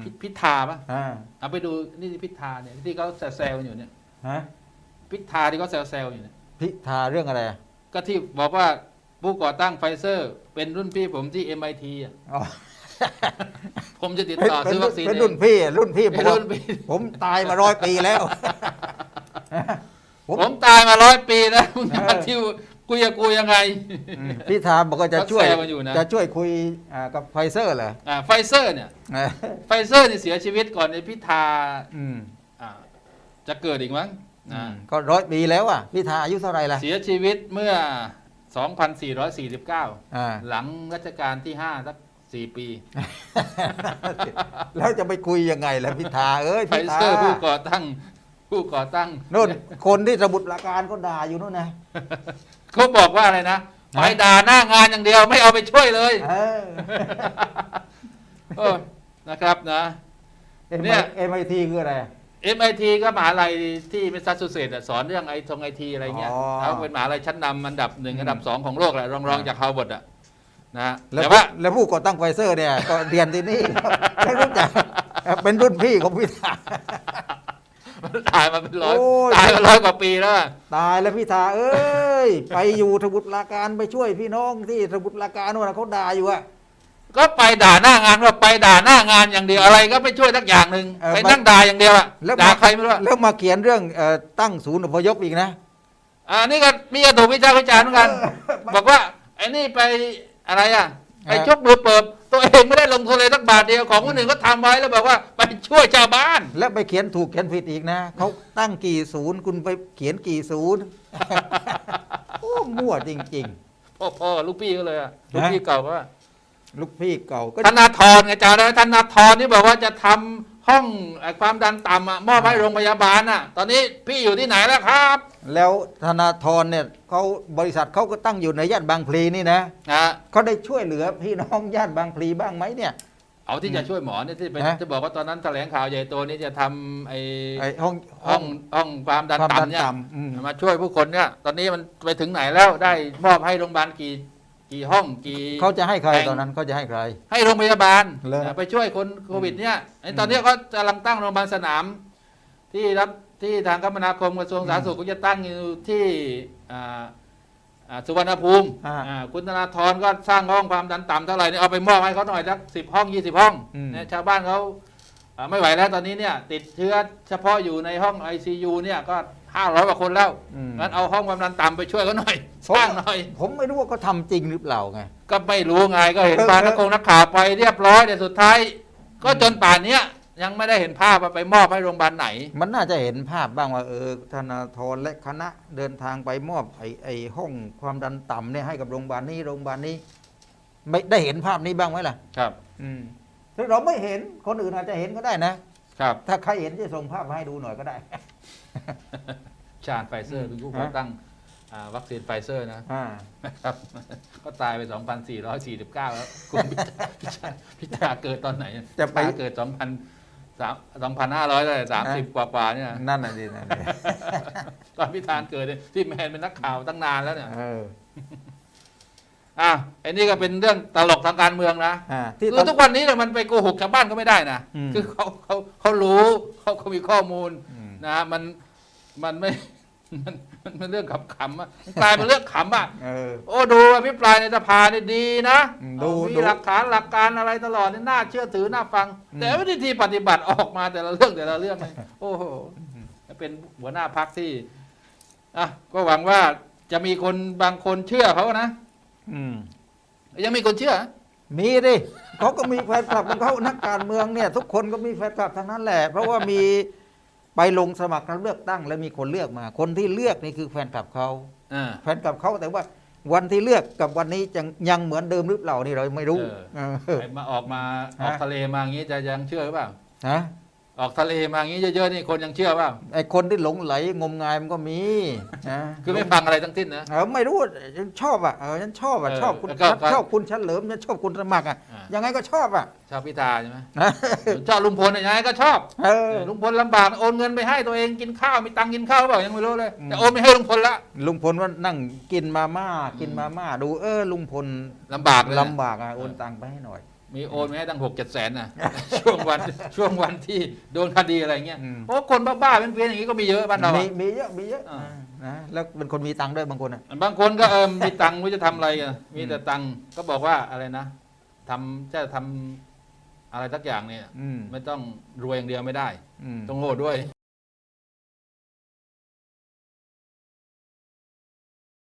มพิพิธาปะอ่าเอาไปดูนี่พิธาเนี่ยที่เขาแซวๆกันอยู่เนี่ยฮะพิธาที่เขาแซวๆอยู่เนี่ยพิธาเรื่องอะไรอะก็ที่บอกว่าผู้ก่อตั้งไฟเซอร์ เป็นรุ่นพี่ผมที่ MIT อะอ๋อผมจะติดเป็นต่อเป็นซื้อวัคซีนเป็นเอรุ่งนพี่รุ่นพี่ผเป็นมรุ่นพี่ผมตายมาร้อยปีแล้ว ผมผมตายมาร้อยปีแล้วมึงจะมาเอ อทิวกูจะกูยังไง อืมพิธาบอกว่าจะช่วย เขาแซวกันอยู่นะ จะช่วยคุยอ่ากับไฟเซอร์เหรออ่าไฟเซอร์เนี่ยเออไฟเซอร์เนี่ยเสียชีวิตก่อนในพิธาอืมอ่าจะเกิดอีกมั้งอือ่ามก็ร้อยปีแล้วอะพิธาอายุเท่าไหร่ล่ะเสียชีวิตเมื่อ 2449 อ่า หลังรัชกาลที่5สัก4ปี แล้วจะไปคุยยังไงล่ะพิธาเอ้ยไฟพิธาเซอร์ผู้ก่อตั้ง ผู้ก่อตั้ง นู่นคนที่สมุดปราการก็ด่าอยู่นู่นนะ เขาบอกว่าอะไรนะไปด่าหน้างานอย่างเดียวไม่เอาไปช่วยเลยเออเออนะครับนะ เนี่เนี่ยยเอ็มไอทีคืออะไร MIT ก็มหาลัยที่เมสซาชูเซตส์อะสอนเรื่องไอทงไอทีอะไรเงี้ยอ๋อเขาเป็นมหาลัยชั้นนำอันดับหนึ่งอืมอันดับสองของโลกแหละรองรองอ่า จากฮาร์วาร์ดอะนะฮะแล้วแต่ผู้ว่า แล้วผู้ก่อตั้งไฟเซอร์เนี่ย ก็เรียนที่นี่ไม่รู้จักเป็นรุ่นพี่ของพิธา ตายมาเป็นร้อยโอ้ย ตายมาร้อยกว่าปีแล้วอะตายแล้วพิธาเอ้ย ไปอยู่สมุทรปราการไปช่วยพี่น้องที่สมุทรปราการนู่นนะเขาด่าอยู่อะ ก็ไปด่าหน้างานว่าไปด่าหน้างานอย่างเดียวอะไรก็ไม่ช่วยสักอย่างหนึ่งเออไปมันนั่งด่าอย่างเดียวอะแล้ว ด่ามาใครไม่รู้อะแล้วมาเขียนเรื่องเอ่อตั้งศูนย์อพยพอีกนะ อ่านี่ก็มีกระถูกวิจารณ์วิจารณ์เหมือนกัน เออ บอกว่าไอ้นี่ไปอะไรอะ ไปเออชกมือเปิบตัวเองไม่ได้ลงทุนเลยสักบาทเดียวของคนอื่นก็ทำไว้แล้วบอกว่าไปช่วยชาวบ้าน แล้วไปเขียนถูกเขียนผิดอีกนะเขาตั้งกี่ศูนย์คุณไปเขียนกี่ศูนย์โอ้มั่วจริงพ่อพ่อลูกพี่ก็เลยอะลูกพี่เก่าก็ว่าๆลูกพี่เก่าก็ธนาธรไงจำได้ไหมธนาธรนี่บอกว่าจะทำ ห้องไอ้ความดันต่ำอะมอบให้โรงพยาบาลอะตอนนี้พี่อยู่ที่ไหนแล้วครับ แล้วธนาธรเนี่ยเขาบริษัทเขาก็ตั้งอยู่ในย่านบางพลีนี่นะนะเขาได้ช่วยเหลือพี่น้องย่านบางพลีบ้างไหมเนี่ย เอาที่จะช่วยหมอเนี่ยที่ไปฮะ จะบอกว่าตอนนั้นแถลงข่าวใหญ่โตนี่จะทำไอ้ไอ้ห้องห้องห้องความดันความดันต่ำเนี่ยต่ำอืม มาช่วยผู้คนเนี่ย ตอนนี้มันไปถึงไหนแล้วได้มอบให้โรงพยาบาลกี่ กี่ห้องกี่เขาจะให้ใครแห่งตอนนั้นเขาจะให้ใคร ให้โรงพยาบาลเหรอนะไปช่วยคนโควิดเนี่ยไอ้อืมตอนนี้เขากำลังตั้งโรงพยาบาลสนาม ที่รับที่ทางคมนาคมกระทรวงสาธารณสุขก็จะตั้งอยู่ที่อ่าอ่าสุวรรณภูมิอ่าอ่าคุณธนาธรก็สร้างห้องความดันต่ำเท่าไหร่เนี่ยเอาไปมอบให้เขาหน่อยสักสิบห้องยี่สิบห้องอืม เนี่ยชาวบ้านเขาอ่าไม่ไหวแล้วตอนนี้เนี่ยติดเชื้อเฉพาะอยู่ในห้อง ICU เนี่ยก็ ห้าร้อยกว่าคนแล้วอืม งั้นเอาห้องความดันต่ำไปช่วยเขาหน่อย สร้างหน่อย ผมไม่รู้ว่าเขาทำจริงหรือเปล่าไง ก็ไม่รู้ไงก็เห็นเออพาเออ นักคงนักข่าวไปเรียบร้อยแต่สุดท้าย ก็จนป่านเนี้ยยังไม่ได้เห็นภาพว่าไปมอบให้โรงพยาบาลไหน มันน่าจะเห็นภาพบ้างว่าเออธนาธรและคณะเดินทางไปมอบไอ้ไอ้ห้องความดันต่ำเนี่ยให้กับโรงพยาบาลนี้โรงพยาบาลนี้ ไม่ได้เห็นภาพนี้บ้างไหมล่ะ ครับ อืมถ้าเราไม่เห็นคนอื่นอาจจะเห็นก็ได้นะ ครับ ถ้าใครเห็นจะส่งภาพมาให้ดูหน่อยก็ได้ ชาญไฟเซอร์เป็นผู้ก่อตั้งอ่าวัคซีนไฟเซอร์นะอ่าครับ ก็ตายไป 2,449 แล้วคุณพิธาพิธาพิธาเกิดตอนไหนจะไปพิธาเกิด 2,000 2,500เลย30 กว่ากว่าๆเนี่ย นั่นน่ะดินั่นน่ะตอนพิธาเกิดเนี่ยที่แมนเป็นนักข่าวตั้งนานแล้วเนี่ย เอออะไอ้นี่ก็เป็นเรื่องตลกทางการเมืองนะอ่าที่คือทุกวันนี้เนี่ยมันไปโกหกชาวบ้านก็ไม่ได้นะ อืม คือเขาเขาเขารู้เขาเขามีข้อมูล อืม นะมันมันไม่ มันมันเป็นเรื่องขำๆอะมันกลายเป็นเรื่องขำอะเออ โอ้ดูอภิปรายในสภาเนี่ยดีนะอืมดูเอามีดูหลักฐานหลักการอะไรตลอดนี่น่าเชื่อถือน่าฟัง อืม แต่วิธีปฏิบัติออกมาแต่ละเรื่องแต่ละเรื่องเนี่ยโอ้โห เป็นหัวหน้าพักที่อะก็หวังว่าจะมีคนบางคนเชื่อเขานะ อืม ยังมีคนเชื่อ มีดิเขาก็มีแฟนคลับของเขานักการเมืองเนี่ย ทุกคนก็มีแฟนคลับทั้งนั้นแหละ เพราะว่ามี ไปลงสมัครรับเลือกตั้ง แล้วมีคนเลือกมา คนที่เลือกนี่คือแฟนคลับเขาอ่า แฟนคลับเขาแต่ว่าวันที่เลือกกับวันนี้ยังยังเหมือนเดิมหรือเปล่านี่เราไม่รู้เออ เออไอ้มาออกมาอฮะอกทะเลมาอย่างนี้จะยังเชื่อหรือเปล่า ฮะ ออกทะเลมาอย่างนี้เยอะๆนี่คนยังเชื่อเปล่าไอคนที่หลงไหลงมงายมันก็มีนะคือไม่ฟังอะไรทั้งสิ้นนะ เออไม่รู้ฉันชอบอะเออฉันชอบอะเออชอบคุณแล้วก็ฉันชอบคุณเฉลิมฉันชอบคุณสมัครอะอ่ายังไงก็ชอบอะ ชอบพิธาใช่ไหมนะชอบลุงพลเนี่ยยังไงก็ชอบเออ ลุงพลลำบากโอนเงินไปให้ตัวเองกินข้าวมีตังค์กินข้าวเปล่ายังไม่รู้เลยอืมแต่โอนไม่ให้ลุงพลละ ลุงพลว่านั่งกินมาม่ากินมาม่าดูเออลุงพลลำบากเลยนะ ลำบากอะโอนตังค์ไปให้หน่อย มีโอนไปให้ตั้งหกเจ็ดแสนนะ ช่วงวันช่วงวันที่โดนคดีอะไรเงี้ยอืม เพราะคนบ้าๆเป็นเพี้ยนๆอย่างนี้ก็มีเยอะบ้านเรามีอะ มีเยอะมีเยอะอ่า นะแล้วเป็นคนมีตังค์ด้วยบางคนอะ บางคนก็เออมีตังค์ไม่รู้จะทำอะไรกันมีแต่ตังค์ก็บอกว่าอะไรนะทำจะทำอะไรสักอย่างเนี่ย อืมไม่ต้องรวยอย่างเดียวไม่ได้ อืม ต้องโง่ด้วย